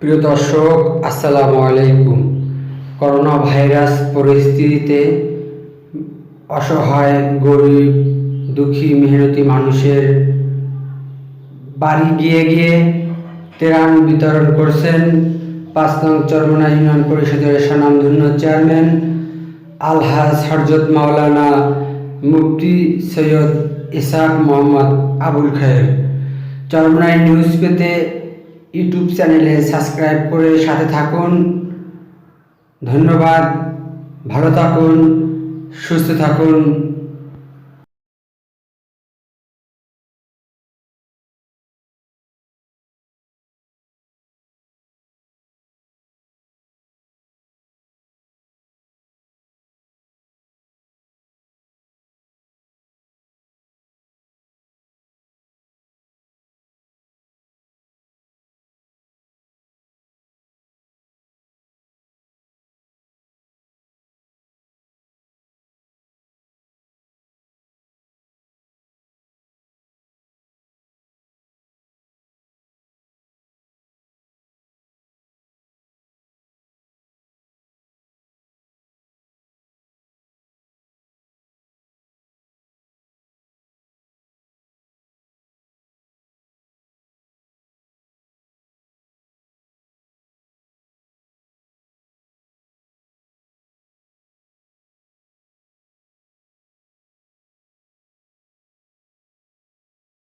প্রিয় দর্শক, আসসালামু আলাইকুম। করোনা ভাইরাস পরিস্থিতিতে অসহায়, গরিব, দুঃখী, মেহনতি মানুষের বাড়ি গিয়ে গিয়ে ত্রাণ বিতরণ করছেন পাঁচ নং চরমনা ইউনিয়ন পরিষদের স্বনামধন্য চেয়ারম্যান আলহাজ হরজত মাওলানা মুফতি সৈয়দ ইসাক মোহাম্মদ আবুল খায়ের। চরমনাই নিউজ পেতে ইউটিউব চ্যানেলে সাবস্ক্রাইব করে সাথে থাকুন। ধন্যবাদ। ভালো থাকুন সুস্থ থাকুন।